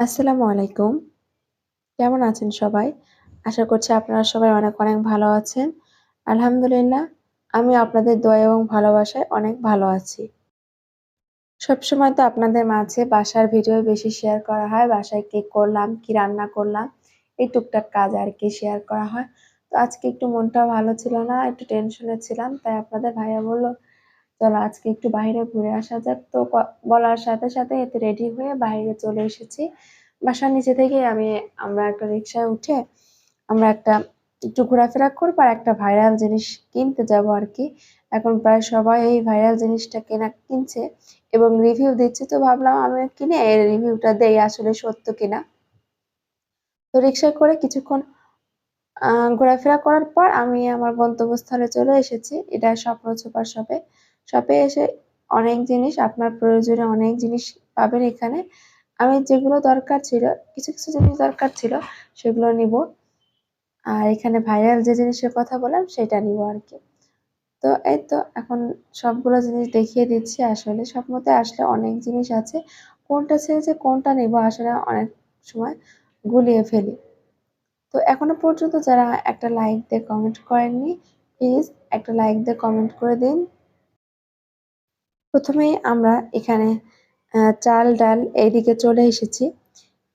আসসালামু আলাইকুম। কেমন আছেন সবাই? আশা করছি আপনারা সবাই অনেক অনেক ভালো আছেন। আলহামদুলিল্লাহ, আমি আপনাদের দোয়া এবং ভালোবাসায় অনেক ভালো আছি। সবসময় তো আপনাদের মাঝে বাসার ভিডিও বেশি শেয়ার করা হয়, বাসায় কি করলাম, কি রান্না করলাম, এই টুকটাক কাজ আর কি শেয়ার করা হয়। তো আজকে একটু মনটা ভালো ছিল না, একটু টেনশনে ছিলাম, তাই আপনাদের ভাইয়া বলল চলো আজকে একটু বাইরে ঘুরে আসা যাক। তো বলার সাথে সাথে এতে রেডি হয়ে বাইরে চলে এসেছি। বাসার নিচে থেকে আমি, আমরা একটা রিক্সায় উঠে আমরা একটা একটু ঘোরাফেরা করব আর একটা ভাইরাল জিনিস কিনতে যাব আর কি। এখন প্রায় সবাই এই ভাইরাল জিনিসটা কেনা, কিনছে এবং রিভিউ দিচ্ছে। তো ভাবলাম আমি কিনে এর রিভিউটা দেই আসলে সত্য কিনা। তো রিক্সায় করে কিছুক্ষণ ঘোরাফেরা করার পর আমি আমার গন্তব্যস্থলে চলে এসেছি। এটা স্বপ্ন সুপার শপে। শপে এসে অনেক জিনিস, আপনার প্রয়োজনে অনেক জিনিস পাবেন এখানে। আমি যেগুলো দরকার ছিল, কিছু কিছু জিনিস দরকার ছিল, সেগুলো নিব। আর এখানে ভাইরাল যে জিনিসের কথা বললাম, সেটা নিব আর কি। তো এই তো, এখন সবগুলো জিনিস দেখিয়ে দিচ্ছি। আসলে স্বপ্নতে আসলে অনেক জিনিস আছে। কোনটা ছেড়ে যে কোনটা নিব, আসলে অনেক সময় গুলিয়ে ফেলি। তো এখনও পর্যন্ত যারা একটা লাইক দিয়ে কমেন্ট করেননি প্লিজ একটা লাইক দিয়ে কমেন্ট করে দিন। প্রথমেই আমরা এখানে চাল, ডাল এইদিকে চলে এসেছি।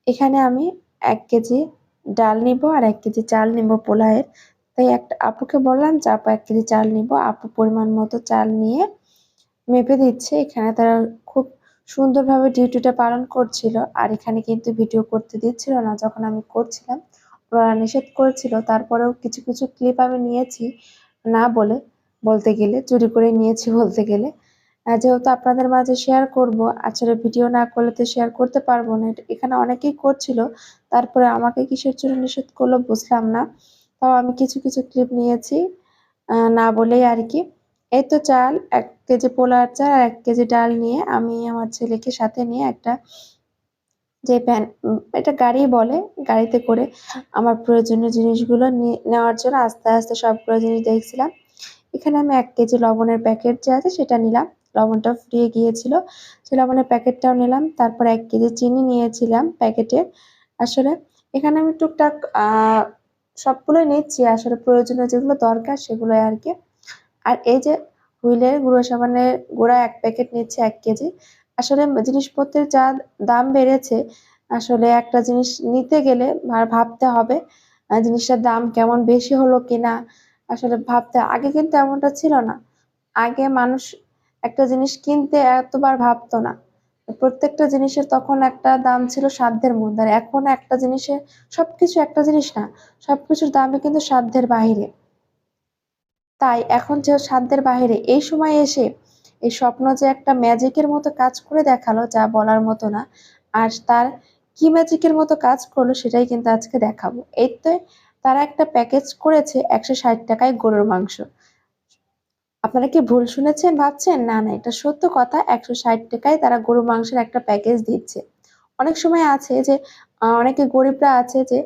এখানে আমি এক কেজি ডাল নিব আর এক কেজি চাল নিব পোলায়ের তাই একটা, আপুকে বললাম যে, আপু, এক কেজি চাল নিব। আপু পরিমাণ মতো চাল নিয়ে মেপে দিচ্ছে। এখানে তারা খুব সুন্দরভাবে ডিউটিটা পালন করছিল। আর এখানে কিন্তু ভিডিও করতে দিচ্ছিল না। যখন আমি করছিলাম নিষেধ করেছিল। তারপরেও কিছু কিছু ক্লিপ আমি নিয়েছি না বলে, বলতে গেলে, চুরি করে নিয়েছি বলতে গেলে। যেহেতু আপনাদের মাঝে শেয়ার করব আসলে ভিডিও না করলে তো শেয়ার করতে পারব না। এখানে অনেকেই করছিল, তারপরে আমাকে কিসের জন্য নিষেধ করল বুঝলাম না। তাও আমি কিছু কিছু ক্লিপ নিয়েছি না বলেই আর কি। এই তো চাল, এক কেজি পোলার চাল আর এক কেজি ডাল নিয়ে আমি আমার ছেলেকে সাথে নিয়ে একটা যে প্যান এটা গাড়ি বলে, গাড়িতে করে আমার প্রয়োজনীয় জিনিসগুলো নেওয়ার জন্য আস্তে আস্তে সবগুলো জিনিস দেখছিলাম। এখানে আমি এক কেজি লবণের প্যাকেট যে আছে সেটা নিলাম। লবণটা ফুরিয়ে গিয়েছিল। সে লবণের প্যাকেটটাও নিলাম। তারপর এক কেজি চিনি নিয়েছিলাম প্যাকেটের আসলে এখানে আমি টুকটাক সবগুলোই নিচ্ছি। আসলে প্রয়োজনীয় যেগুলো দরকার সেগুলো আর কি। আর এই যে হুইলের গুঁড়ো সাবানের গুঁড়া এক প্যাকেট নিচ্ছে এক কেজি। আসলে জিনিসপত্রের যা দাম বেড়েছে, আসলে একটা জিনিস নিতে গেলে ভাবতে হবে জিনিসটার দাম কেমন বেশি হলো কিনা, আসলে ভাবতে, আগে কিন্তু এমনটা ছিল না। আগে মানুষ একটা জিনিস কিনতে এতবার ভাবতো না। প্রত্যেকটা জিনিসের তখন একটা দাম ছিল সাধ্যের মধ্যে, আর এখন একটা জিনিসে সবকিছু একটা জিনিস না, সবকিছুর দামই কিন্তু সাধ্যের বাহিরে। তাই এখন যে সাধ্যের বাহিরে, এই সময় এসে এই স্বপ্ন যে একটা ম্যাজিকের মতো কাজ করে দেখাল যা বলার মতো না। আর তার কি ম্যাজিকের মতো কাজ করল সেটাই কিন্তু আজকে দেখাবো। এই তো তারা একটা প্যাকেজ করেছে একশো ষাট টাকায় গরুর মাংস। আপনারা কি ভুল শুনেছেন, ভাবছেন? না না, এটা সত্য কথা। একশো ষাট টাকায় তারা গরু মাংসের একটা প্যাকেজ দিচ্ছে। অনেক সময় আছে যে অনেকে গরিবরা আছে যে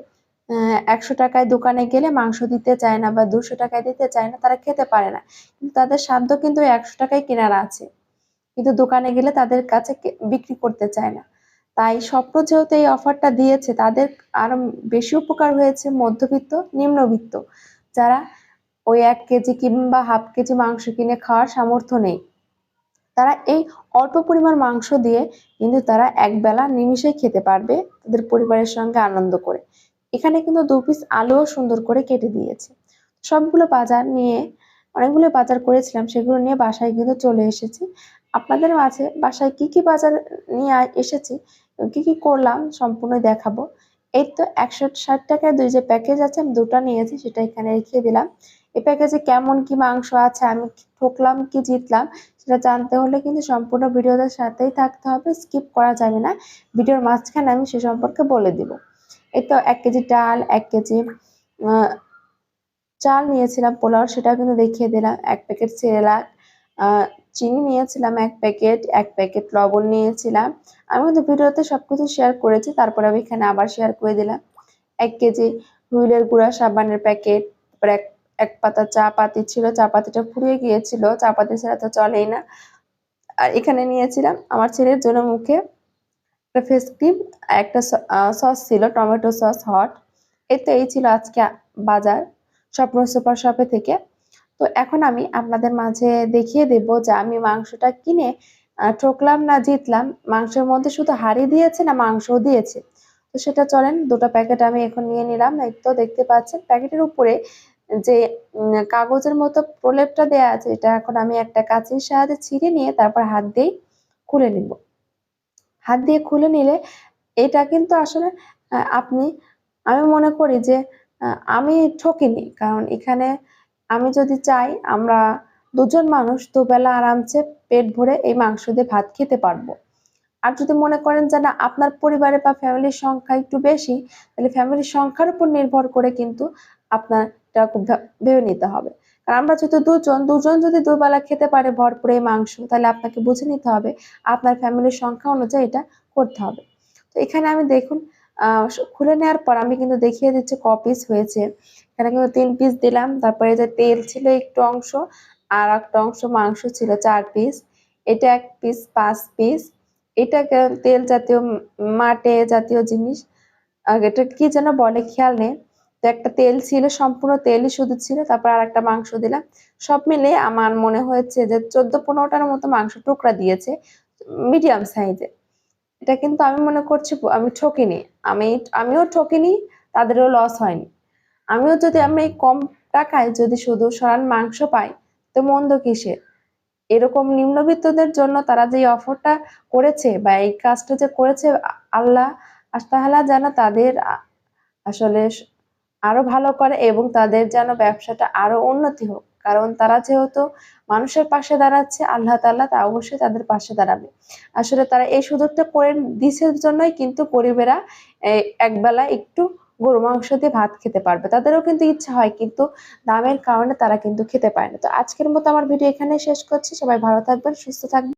একশো টাকায় দোকানে গেলে মাংস দিতে চায় না বা দুশো টাকায় দিতে চায় না, তারা খেতে পারে না। কিন্তু তাদের সাধ্য কিন্তু একশো টাকায় কেনার আছে। কিন্তু দোকানে গেলে তাদের কাছে বিক্রি করতে চায় না। তাই স্বপ্ন যেহেতু এই অফারটা দিয়েছে, তাদের আরও বেশি উপকার হয়েছে মধ্যবিত্ত, নিম্নবিত্ত। যারা ওই এক কেজি কিংবা হাফ কেজি মাংস কিনে খাওয়ার সামর্থ্য নেই। তারা এই অল্প পরিমাণ মাংস দিয়ে কিন্তু তারা একবেলা নিমিষেই খেতে পারবে, তাদের পরিবারের সঙ্গে আনন্দ করে। এখানে কিন্তু দু পিস আলুও সুন্দর করে কেটে দিয়েছে। সবগুলো বাজার নিয়ে, অনেকগুলো বাজার করেছিলাম, সেগুলো নিয়ে বাসায় কিন্তু চলে এসেছি। আপনাদের মাঝে বাসায় কি কি বাজার নিয়ে এসেছি, কি কি করলাম সম্পূর্ণ দেখাবো। এই তো একশো ষাট টাকায় দুই যে প্যাকেজ আছে, আমি দুটো নিয়েছি, সেটা এখানে রেখে দিলাম। এই প্যাকেজে কেমন কি মাংস আছে, আমি ঠকলাম, কি জিতলাম, সেটা জানতে হলে কিন্তু সম্পূর্ণ ভিডিওটার সাথেই থাকতে হবে স্কিপ করা যাবে না। ভিডিওর মাঝখানে আমি সে সম্পর্কে বলে দিব। এই তো এক কেজি ডাল, এক কেজি চাল নিয়েছিলাম, পোলাও সেটা কিন্তু দেখিয়ে দিলাম, এক প্যাকেট সেরেলাক চিনি নিয়েছিলাম এক প্যাকেট এক প্যাকেট লবণ নিয়েছিলাম। আমি কিন্তু ভিডিওতে সব কিছু শেয়ার করেছি, তারপরে আমি এখানে আবার শেয়ার করে দিলাম। এক কেজি হুইলের গুঁড়া সাবানের প্যাকেট, তারপর এক এক পাতা চা পাতি ছিল, চা পাতিটা ফুরিয়ে গিয়েছিল, চা পাতি ছাড়া তো চলেই না। আর এখানে নিয়েছিলাম আমার ছেলের জন্য মুখে একটা ফেস ক্রিম একটা সস ছিল টমেটো সস হট এই তো এই ছিল আজকে বাজার, স্বপ্ন সুপার শপে থেকে। তো এখন আমি আপনাদের মাঝে দেখিয়ে দেব যে আমি মাংসটা কিনে ঠকলাম না জিতলাম, মাংসের মধ্যে শুধু হাড়ি দিয়েছে না মাংসও দিয়েছে? তো সেটা চলেন, দুটো প্যাকেট আমি এখন নিয়ে নিলাম। এই তো দেখতে পাচ্ছেন, প্যাকেটের উপরে যে কাগজের মতো প্রলেপটা দেওয়া আছে, এটা এখন আমি একটা কাঁচির সাহায্যে ছিঁড়ে নিয়ে তারপর হাত দিয়েই খুলে নিব। হাত দিয়ে খুলে নিলে এটা কিন্তু আসলে আপনি, আমি মনে করি যে আমি ঠকিনি। কারণ এখানে আমি যদি চাই আমরা দুজন মানুষ দুবেলা আরামসে পেট ভরে এই মাংস দিয়ে ভাত খেতে পারব। আর যদি মনে করেন যে না, আপনার পরিবারে বা ফ্যামিলির সংখ্যা একটু বেশি, তাহলে ফ্যামিলির সংখ্যার উপর নির্ভর করে কিন্তু আপনার এটা খুব ভেবে নিতে হবে। কারণ আমরা যেহেতু দুজন দুজন যদি দুবেলা খেতে পারে ভরপুর এই মাংস, তাহলে আপনাকে বুঝে নিতে হবে আপনার ফ্যামিলির সংখ্যা অনুযায়ী এটা করতে হবে। তো এখানে আমি দেখুন খুলে নেওয়ার পর আমি কিন্তু দেখিয়ে দিচ্ছি ক পিস হয়েছে। এখানে কিন্তু তিন পিস দিলাম, তারপরে যে তেল ছিল একটু অংশ আর একটা অংশ মাংস ছিল চার পিস এটা এক পিস পাঁচ পিস এটা তেল জাতীয় মাটে জাতীয় জিনিস। এটা কি যেন বলে, খেয়াল নেই। তো একটা তেল ছিল, সম্পূর্ণ তেলই শুধু ছিল, তারপর আর একটা মাংস দিলাম। সব মিলে আমার মনে হয়েছে যে চোদ্দ পনেরোটার মতো মাংস টুকরা দিয়েছে মিডিয়াম সাইজে এটা কিন্তু আমি মনে করছি আমি ঠকিনি। আমি, আমিও ঠকিনি, তাদেরও লস হয়নি। আমিও যদি আমি এই কম টাকায় যদি শুধু সরান মাংস পাই, তো মন্দ কিসের এরকম নিম্নবিত্তদের জন্য তারা যে অফারটা করেছে বা এই কাজটা যে করেছে আল্লাহ তাআলা যেন তাদের আসলে আরও ভালো করে এবং তাদের যেন ব্যবসাটা আরও উন্নতি হোক। কারণ তারা যেহেতু মানুষের পাশে দাঁড়াচ্ছে, আল্লাহ তাআলা তা অবশ্যই তাদের পাশে দাঁড়াবে। আসলে তারা এই সুযোগটা করে দিছে জন্যই কিন্তু গরিবেরা একবেলা একটু গরু মাংস দিয়ে ভাত খেতে পারবে। তাদেরও কিন্তু ইচ্ছা হয়, কিন্তু দামের কারণে তারা কিন্তু খেতে পায় না। তো আজকের মতো আমার ভিডিও এখানে শেষ করছি। সবাই ভালো থাকবেন, সুস্থ থাকবেন।